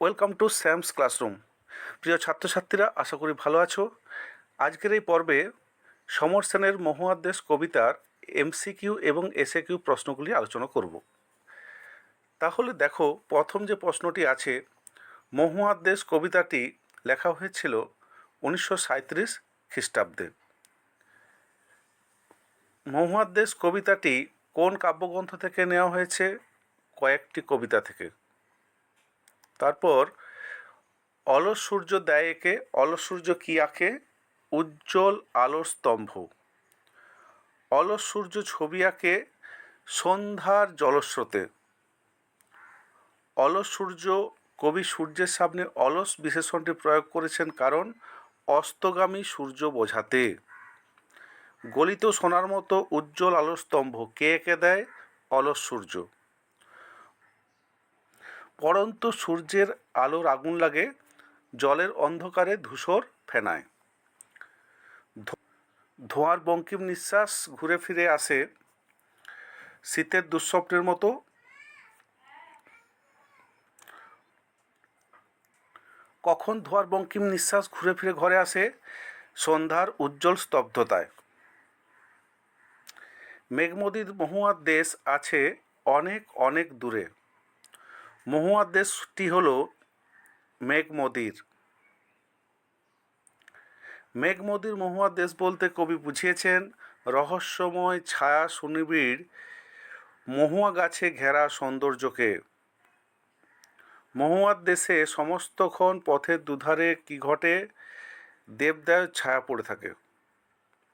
Welcome to Sam's classroom প্রিয় ছাত্রছাত্রীরা, আশা করি ভালো আছো। আজকের এই পর্বে সমর সেনের মহুয়াদ্দেশ কবিতার এমসিকিউ এবং এসএকিউ প্রশ্নগুলি আলোচনা করব। তাহলে দেখো, প্রথম যে প্রশ্নটি আছে, মহুয়াদ্দেশ কবিতাটি লেখা হয়েছিল উনিশশো সাঁত্রিশ খ্রিস্টাব্দে। মহুয়াদ্দেশ কবিতাটি কোন কাব্যগ্রন্থ থেকে নেওয়া হয়েছে? কয়েকটি কবিতা থেকে। তারপর, অলস সূর্য দেয় একে, অলস সূর্য কি আঁকে? উজ্জ্বল আলোর স্তম্ভ। অলস সূর্য ছবি আঁকে সন্ধ্যার জলস্রোতে। অলস সূর্য কবি সূর্যের সামনে অলস বিশেষণটি প্রয়োগ করেছেন কারণ, অস্তগামী সূর্য বোঝাতে। গলিত সোনার মতো উজ্জ্বল আলোর স্তম্ভ কে এঁকে দেয়? অলস সূর্য। পরন্ত সূর্যের আলোর আগুন লাগে, জলের অন্ধকারে ধূসর ফেনায়। ধোঁয়ার বঙ্কিম নিঃশ্বাস ঘুরে ফিরে আসে শীতের দুঃস্বপ্নের মতো। কখন ধোঁয়ার বঙ্কিম নিঃশ্বাস ঘুরে ফিরে ঘরে আসে? সন্ধ্যার উজ্জ্বল স্তব্ধতায়। মেঘমদির মহুয়ার দেশ আছে অনেক অনেক দূরে। মহুয়ার দেশটি হল মেঘমদির মেঘমদির মহুয়ার দেশ বলতে কবি বুঝিয়েছেন, রহস্যময় ছায়া সুনিবিড় মহুয়া গাছে ঘেরা সৌন্দর্যকে। মহুয়ার দেশে সমস্তক্ষণ পথের দুধারে কি ঘটে? দেবদায়ের ছায়া পড়ে থাকে।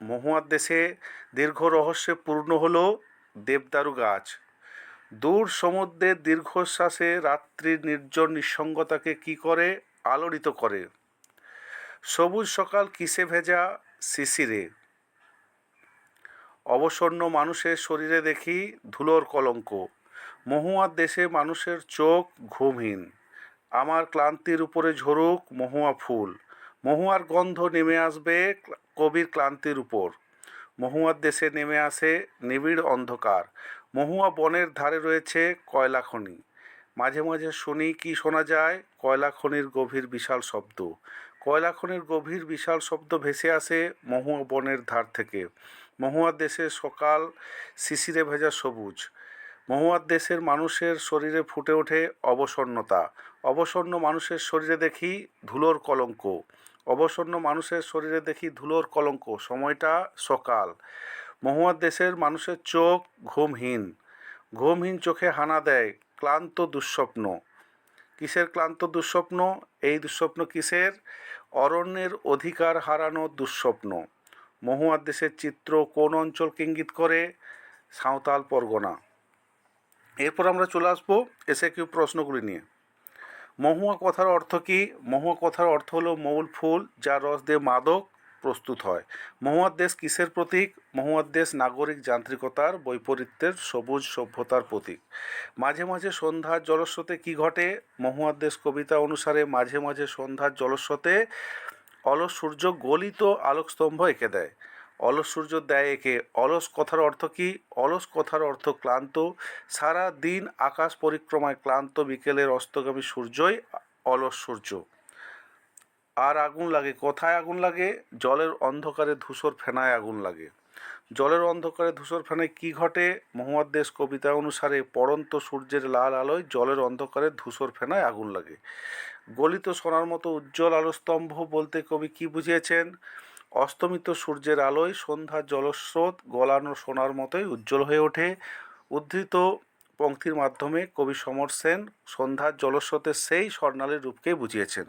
মহুয়ার দেশে দীর্ঘ রহস্যে পূর্ণ হলো দেবদারু গাছ। দূর সমুদ্রের দীর্ঘশ্বাসে রাত্রির নির্জন নিঃসঙ্গতাকে কি করে? আলোড়িত করে। সবুজ সকাল কিসে ভেজা? শিশিরে। অবসন্ন মানুষের শরীরে দেখি ধুলোর কলঙ্ক। মহুয়ার দেশে মানুষের চোখ ঘুমহীন। আমার ক্লান্তির উপরে ঝরুক মহুয়া ফুল। মহুয়ার গন্ধ নেমে আসবে কবির ক্লান্তির উপর। মহুয়ার দেশে নেমে আসে নিবিড় অন্ধকার। মহুয়া বনের ধারে রয়েছে কয়লা খনি। মাঝে মাঝে শুনি কি শোনা যায়, কয়লা খনির গভীর বিশাল শব্দ। কয়লা খনির গভীর বিশাল শব্দ ভেসে আসে মহুয়া বনের ধার থেকে। মহুয়ার দেশে সকাল, শিশিরে ভেজা সবুজ। মহুয়ার দেশের মানুষের শরীরে ফুটে ওঠে অবসন্নতা। অবসন্ন মানুষের শরীরে দেখি ধুলোর কলঙ্ক। অবসন্ন মানুষের শরীরে দেখি ধুলোর কলঙ্ক। সময়টা সকাল। মহুয়ার দেশের মানুষের চোখ ঘুমহীন। ঘুমহীন চোখে হানা দেয় ক্লান্ত দুঃস্বপ্ন। কিসের ক্লান্ত দুঃস্বপ্ন? এই দুঃস্বপ্ন কিসের? অরণ্যের অধিকার হারানোর দুঃস্বপ্ন। মহুয়ার দেশের চিত্র কোন অঞ্চলকে ইঙ্গিত করে? সাঁওতাল পরগনা। এরপর আমরা চলে আসব এসে কিউ প্রশ্নগুলি নিয়ে। মহুয়া কথার অর্থ কি? মহুয়া কথার অর্থ হলো মৌল ফুল, যার রস দিয়ে মাদক প্রস্তুত হয়। মহুয়ার দেশ কিসের প্রতীক? মহুয়ার দেশ নাগরিক যান্ত্রিকতার বৈপরীত্যের সবুজ সভ্যতার প্রতীক। মাঝে মাঝে সন্ধ্যার জলস্রোতে কি ঘটে? মহুয়ার দেশ কবিতা অনুসারে মাঝে মাঝে সন্ধ্যার জলস্রোতে অলস সূর্য গলিত আলোকস্তম্ভ এঁকে দেয়। অলস সূর্য দেয় একে। অলস কথার অর্থ কি? অলস কথার অর্থ ক্লান্ত। সারা দিন আকাশ পরিক্রমায় ক্লান্ত। বিকেলের অস্তগামী সূর্যই অলস সূর্য। আর আগুন লাগে? কোথায় আগুন লাগে? জলের অন্ধকারে ধূসর ফেনায় আগুন লাগে। জলের অন্ধকারে ধূসর ফেনায় কি ঘটে? মহুয়ার দেশ কবিতা অনুসারে পড়ন্ত সূর্যের লাল আলোয় জলের অন্ধকারে ধূসর ফেনায় আগুন লাগে। গলিত সোনার মতো উজ্জ্বল আলোস্তম্ভ বলতে কবি কি বুঝিয়েছেন? অস্তমিত সূর্যের আলোয় সন্ধ্যার জলস্রোত গলানো সোনার মতোই উজ্জ্বল হয়ে ওঠে। উদ্ধৃত পংক্তির মাধ্যমে কবি সমর সেন সন্ধ্যার জলস্রোতের সেই স্বর্ণালীর রূপকে বুঝিয়েছেন।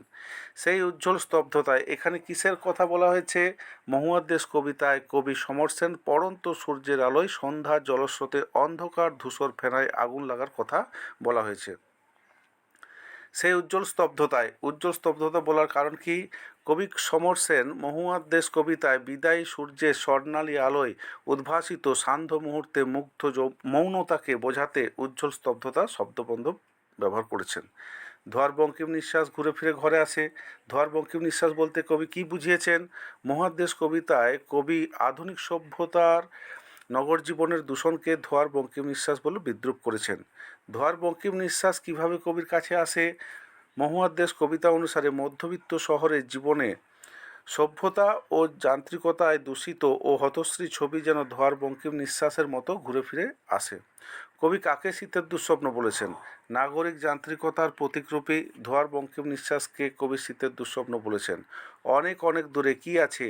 সেই উজ্জ্বল স্তব্ধতায় এখানে কিসের কথা বলা হয়েছে? মহুয়ার দেশ কবিতায় কবি সমর সেন পড়ন্ত সূর্যের আলোয় সন্ধ্যার জলস্রোতে অন্ধকার ধূসর ফেনায় আগুন লাগার কথা বলা হয়েছে। সেই উজ্জ্বল স্তব্ধতায়, উজ্জ্বল স্তব্ধতা বলার কারণ কি? কবি সমর সেন মহুয়ার দেশ কবিতায়, বিদায়ী সূর্যের স্বর্ণালী আলোয় উদ্ভাসিত সান্ধ্য মুহূর্তে মুগ্ধ মৌনতাকে বোঝাতে উজ্জ্বল স্তব্ধতা শব্দবন্ধ ব্যবহার করেছেন। ধোয়ার বঙ্কিম নিঃশ্বাস ঘুরে ফিরে ঘরে আসে। ধোয়ার বঙ্কিম নিঃশ্বাস বলতে কবি কি বুঝিয়েছেন? মহাদেশ কবিতায় কবি আধুনিক সভ্যতার নগর জীবনের দূষণকে ধোয়ার বঙ্কিম নিঃশ্বাস বলে বিদ্রুপ করেছেন। ধোয়ার বঙ্কিম নিঃশ্বাস কীভাবে কবির কাছে আসে? মহুয়ার দেশ কবিতা অনুসারে মধ্যবিত্ত শহরের জীবনে সভ্যতা ও যান্ত্রিকতায় দূষিত ও হতশ্রী ছবি যেন ধোয়ার বঙ্কিম নিঃশ্বাসের মতো ঘুরে ফিরে আসে। কবি কাকে শীতের দুঃস্বপ্ন বলেছেন? নাগরিক যান্ত্রিকতার প্রতীকরূপী ধোয়ার বঙ্কিম নিঃশ্বাসকে কবি শীতের দুঃস্বপ্ন বলেছেন? অনেক অনেক দূরে কি আছে?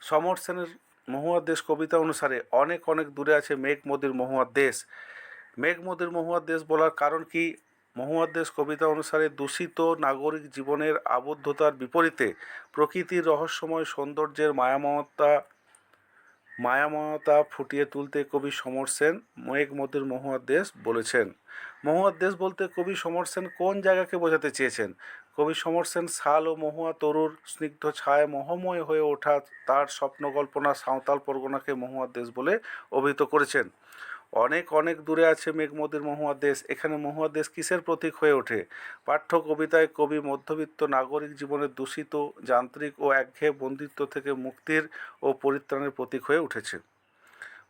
সমর সেনের মহুয়ার দেশ কবিতা অনুসারে অনেক অনেক দূরে আছে মেঘ মোদির মহুয়ার দেশ। মেঘ মোদির মহুয়ার দেশ বলার কারণ কি? মহুয়ার দেশ কবিতা অনুসারে দূষিত নাগরিক জীবনের আবদ্ধতার বিপরীতে প্রকৃতির রহস্যময় সৌন্দর্যের মায়ামমতা মায়াময়তা ফুটিয়ে তুলতে কবি সমর সেন মেঘ মহুয়ার দেশ বলেছেন। মহুয়ার দেশ বলতে কবি সমর সেন কোন জায়গাকে বোঝাতে চেয়েছেন? কবি সমর সেন শাল ও মহুয়া তরুর স্নিগ্ধ ছায় মহময় হয়ে ওঠা তার স্বপ্ন কল্পনা সাঁওতাল পরগনাকে মহুয়ার দেশ বলে অভিহিত করেছেন। অনেক অনেক দূরে আছে মেঘমদির মহুয়ার দেশ। এখানে মহুয়ার দেশ কিসের প্রতীক হয়ে ওঠে? পাঠ্য কবিতায় কবি, মধ্যবিত্ত, নাগরিক জীবনের দূষিত, যান্ত্রিক ও একঘেয়ে বন্দিত্ব থেকে মুক্তির ও পরিত্রাণের প্রতীক হয়ে উঠেছে।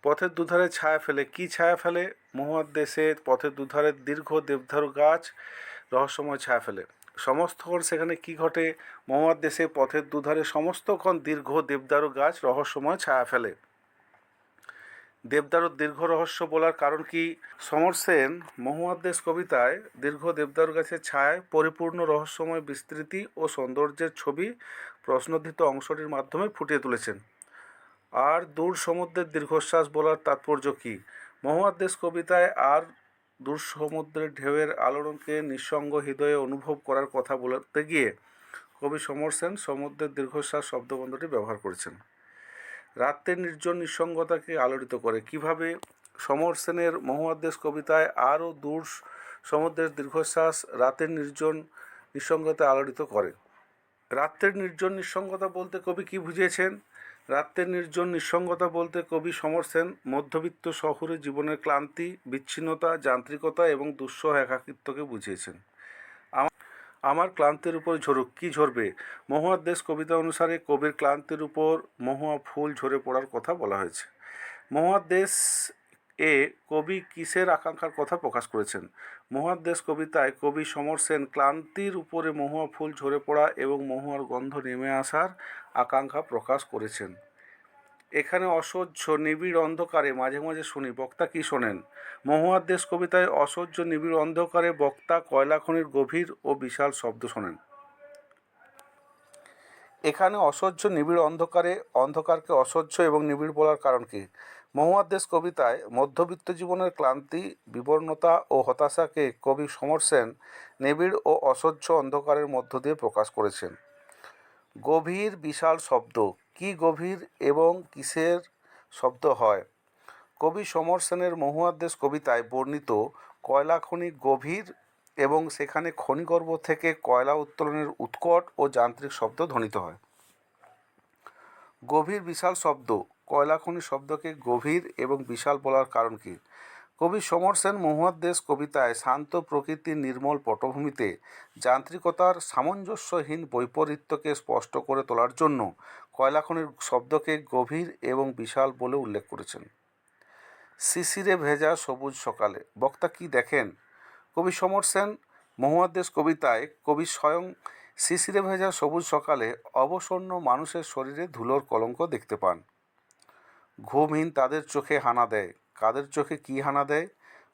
পথের দুধারে ছায়া ফেলে। কি ছায়া ফেলে? মহুয়ার দেশে পথের দুধারে দীর্ঘ দেবদারু গাছ রহস্যময় ছায়া ফেলে। সমস্তক্ষণ সেখানে কি ঘটে? মহুয়ার দেশে পথের দুধারে সমস্তক্ষণ দীর্ঘ দেবদারু গাছ রহস্যময় ছায়া ফেলে। দেবদারুর দীর্ঘ রহস্য বলার কারণ কি? সমর সেন মহুয়ার দেশ কবিতায় দীর্ঘ দেবদারু গাছের ছায় পরিপূর্ণ রহস্যময় বিস্তৃতি ও সৌন্দর্যের ছবি প্রশ্নোদ্ধৃত অংশটির মাধ্যমে ফুটিয়ে তুলেছেন। আর দূর সমুদ্রের দীর্ঘশ্বাস বলার তাৎপর্য কী? মহুয়ার দেশ কবিতায় আর দূর সমুদ্রের ঢেউয়ের আলোড়নকে নিঃসঙ্গ হৃদয়ে অনুভব করার কথা বলতে গিয়ে কবি সমর সেন সমুদ্রের দীর্ঘশ্বাস শব্দবন্ধটি ব্যবহার করেছেন। রাত্রের নির্জন নিঃসঙ্গতাকে আলোড়িত করে। কীভাবে সমর সেনের মহুয়ার দেশ কবিতায় আরও দূর সমুদ্রের দীর্ঘশ্বাস রাতের নির্জন নিঃসঙ্গতা আলোড়িত করে? রাত্রের নির্জন নিঃসঙ্গতা বলতে কবি কি বুঝিয়েছেন? রাত্রের নির্জন নিঃসঙ্গতা বলতে কবি সমর সেন মধ্যবিত্ত শহরে জীবনের ক্লান্তি, বিচ্ছিন্নতা, যান্ত্রিকতা এবং দুঃসহ একাকিত্বকে বুঝিয়েছেন। আমার ক্লান্তির উপর ঝরুক, কি ঝরবে? মহুয়ার দেশ কবিতা অনুসারে কবির ক্লান্তির উপর মহুয়া ফুল ঝরে পড়ার কথা বলা হয়েছে। মহুয়ার দেশ এ কবি কিসের আকাঙ্ক্ষার কথা প্রকাশ করেছেন? মহুয়ার দেশ কবিতায় কবি সমর সেন, ক্লান্তির উপরে মহুয়া ফুল ঝরে পড়া এবং মহুয়ার গন্ধ নেমে আসার আকাঙ্ক্ষা প্রকাশ করেছেন। এখানে অসহ্য, নিবিড় অন্ধকারে মাঝে মাঝে শুনি। বক্তা কি শোনেন? মহুয়ার দেশ কবিতায় অসহ্য, নিবিড় অন্ধকারে বক্তা কয়লা খনির গভীর ও বিশাল শব্দ শোনেন। এখানে অসহ্য, নিবিড় অন্ধকারে, অন্ধকারকে অসহ্য এবং নিবিড় বলার কারণ কি? মহুয়ার দেশ কবিতায় মধ্যবিত্ত জীবনের ক্লান্তি, বিবর্ণতা ও হতাশাকে কবি সমর সেন নিবিড় ও অসহ্য অন্ধকারের মধ্য দিয়ে প্রকাশ করেছেন। গভীর, বিশাল শব্দ। কি গভীর এবং কিসের শব্দ হয়? কবি সমর সেনের মহুয়াদ্দেশ কবিতায় বর্ণিত, কয়লা খনি গভীর এবং সেখানে খনিগর্ভ থেকে কয়লা উত্তোলনের উৎকট ও যান্ত্রিক শব্দ ধ্বনিত হয়। গভীর বিশাল শব্দ, কয়লা খনি শব্দকে গভীর এবং বিশাল বলার কারণ কি? কবি সমর সেন মহুয়ার দেশ কবিতায় শান্ত প্রকৃতির নির্মল পটভূমিতে যান্ত্রিকতার সামঞ্জস্যহীন বৈপরীত্যকে স্পষ্ট করে তোলার জন্য কয়লাখনির শব্দকে গভীর এবং বিশাল বলে উল্লেখ করেছেন। শিশিরে ভেজা সবুজ সকালে। বক্তা কি দেখেন? কবি সমর সেন মহুয়ার দেশ কবিতায় কবি স্বয়ং শিশিরে ভেজা সবুজ সকালে অবসন্ন মানুষের শরীরে ধুলোর কলঙ্ক দেখতে পান। ঘুমহীন তাদের চোখে হানা দেয়। কাদের চোখে কি হানা দেয়?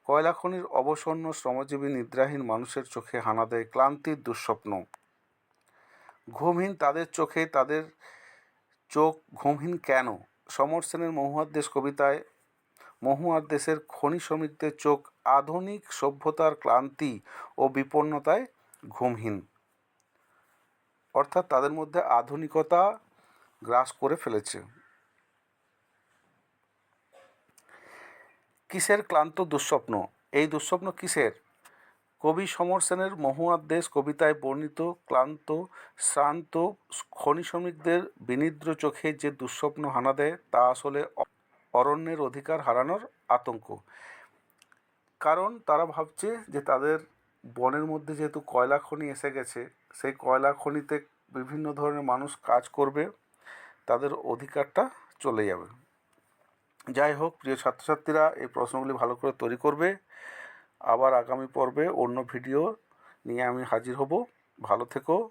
কয়লা খনির অবসন্ন শ্রমজীবী নিদ্রাহীন মানুষের চোখে হানা দেয় ক্লান্তির দুঃস্বপ্ন। ঘুমহীন তাদের চোখে তাদের চোখ ঘুমহীন কেন? সমর সেনের মহুয়ার দেশ কবিতায়, মহুয়ার দেশের খনি শ্রমিকদের চোখ আধুনিক সভ্যতার ক্লান্তি ও বিপন্নতায় ঘুমহীন। অর্থাৎ তাদের মধ্যে আধুনিকতা গ্রাস করে ফেলেছে। কিসের ক্লান্ত দুঃস্বপ্ন? এই দুঃস্বপ্ন কিসের? কবি সমর সেনের মহুয়ার দেশ কবিতায় বর্ণিত ক্লান্ত, শ্রান্ত, খনি শ্রমিকদের বিনিদ্র চোখে যে দুঃস্বপ্ন হানা দেয়, তা আসলে অরণ্যের অধিকার হারানোর আতঙ্ক। কারণ তারা ভাবছে যে তাদের বনের মধ্যে যেহেতু কয়লা খনি এসে গেছে, সেই কয়লা খনিতে বিভিন্ন ধরনের মানুষ কাজ করবে, তাদের অধিকারটা চলে যাবে। যাই হোক, প্রিয় ছাত্রছাত্রীরা, এই প্রশ্নগুলি ভালো করে তৈরি করবে। আবার আগামী পর্বে অন্য ভিডিও নিয়ে আমি হাজির হব। ভালো থেকো,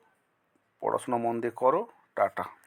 পড়াশোনা মন দিয়ে করো। টাটা।